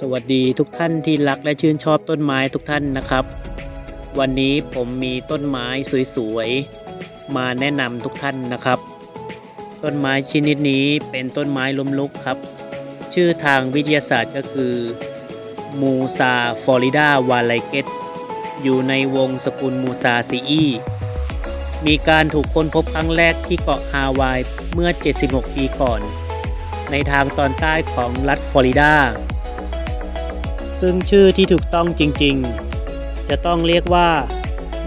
สวัสดีทุกท่านที่รักและชื่นชอบต้นไม้ทุกท่านนะครับ วันนี้ผมมีต้นไม้สวยๆ มาแนะนำทุกท่านนะครับ ต้นไม้ชนิดนี้เป็นต้นไม้ล้มลุกครับ ชื่อทางวิทยาศาสตร์ก็คือมูซาฟลอริดาวาไลเกตอยู่ในวงสกุลมูซาซีอีมีการถูกค้นพบครั้งแรกที่เกาะฮาวายเมื่อ 76 ปีก่อน ในทางตอนใต้ของรัฐฟลอริดา ซึ่งชื่อที่ถูกต้องจริงๆ จะต้องเรียกว่า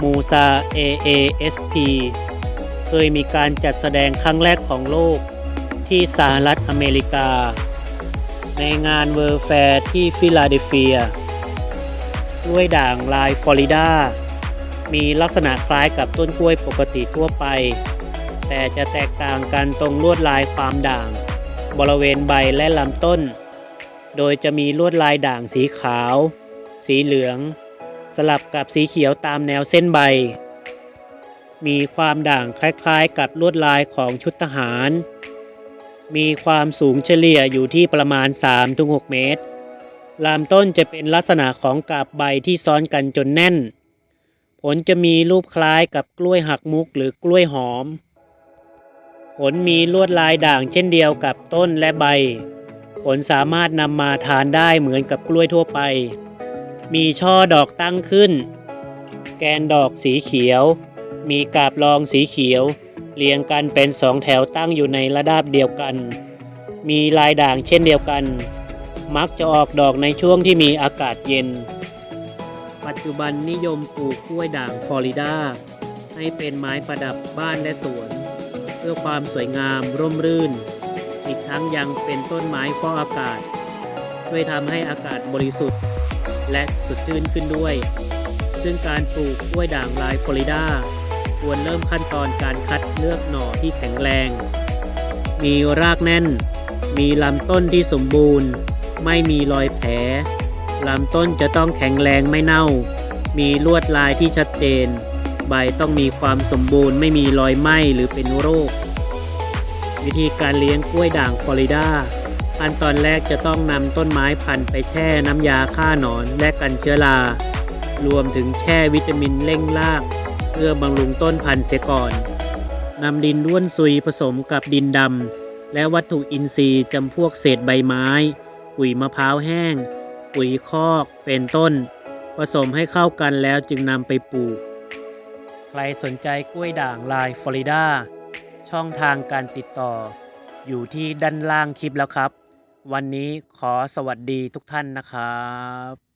มูซา AAST เคยมีการจัดแสดงครั้งแรกของโลกที่สหรัฐอเมริกา ในงานเวิร์แฟร์ที่ฟิลาเดลเฟียกล้วยด่างลายฟลอริดา มีลักษณะคล้ายกับต้นกล้วยปกติทั่วไป แต่จะแตกต่างกันตรงลวดลายความด่าง บริเวณใบและลำต้น โดยจะมีลวดลายด่างสีขาว สีเหลือง สลับกับสีเขียวตามแนวเส้นใบ มีความด่างคล้ายๆ กับลวดลายของชุดทหาร มีความสูงเฉลี่ยอยู่ที่ประมาณ 3-6 เมตรลำต้นจะเป็นลักษณะของกาบใบที่ซ้อนกันจนแน่น ผลจะมีรูปคล้ายกับกล้วยหักมุกหรือกล้วยหอม ผลมีลวดลายด่างเช่นเดียวกับต้นและใบ ผลสามารถนำมาทานได้เหมือนกับกล้วยทั่วไป มีช่อดอกตั้งขึ้น แกนดอกสีเขียว มีกาบรองสีเขียว เรียงกันเป็นสองแถวตั้งอยู่ในระดับเดียวกัน มีลายด่างเช่นเดียวกัน มักจะออกดอกในช่วงที่มีอากาศเย็น ปัจจุบันนิยมปลูกกล้วยด่างฟลอริดาให้เป็นไม้ประดับบ้านและสวน เพื่อความสวยงามร่มรื่น อีกทั้งยังเป็นต้นไม้ฟอกอากาศ ช่วยทำให้อากาศบริสุทธิ์ และสดชื่นขึ้นด้วย ซึ่งการปลูกกล้วยด่างลายฟลอริดาควรเริ่มขั้นตอนการคัดเลือกหน่อที่แข็งแรง มีรากแน่น มีลำต้นที่สมบูรณ์ ไม่มีรอยแผลลำต้นจะต้องแข็งแรงไม่เน่า มีลวดลายที่ชัดเจน ใบต้องมีความสมบูรณ์ไม่มีรอยไหม้หรือเป็นโรค วิธีการเลี้ยงกล้วยด่างฟลอริดาขั้นตอนแรกจะต้องนำต้นไม้พันธุ์ไปแช่น้ำยาฆ่าหนอนและกันเชื้อรา รวมถึงแช่วิตามินเร่งราก เพื่อบำรุงต้นพันธุ์เสียก่อนนำดินด้วนซุยผสมกับดินดำและวัตถุอินทรีย์จำพวกเศษใบไม้ปุ๋ยมะพร้าวแห้ง ปุ๋ยคอกเป็นต้น ผสมให้เข้ากันแล้วจึงนำไปปลูก ใครสนใจกล้วยด่างลายฟลอริดา ช่องทางการติดต่อ อยู่ที่ด้านล่างคลิปแล้วครับ วันนี้ขอสวัสดีทุกท่านนะครับ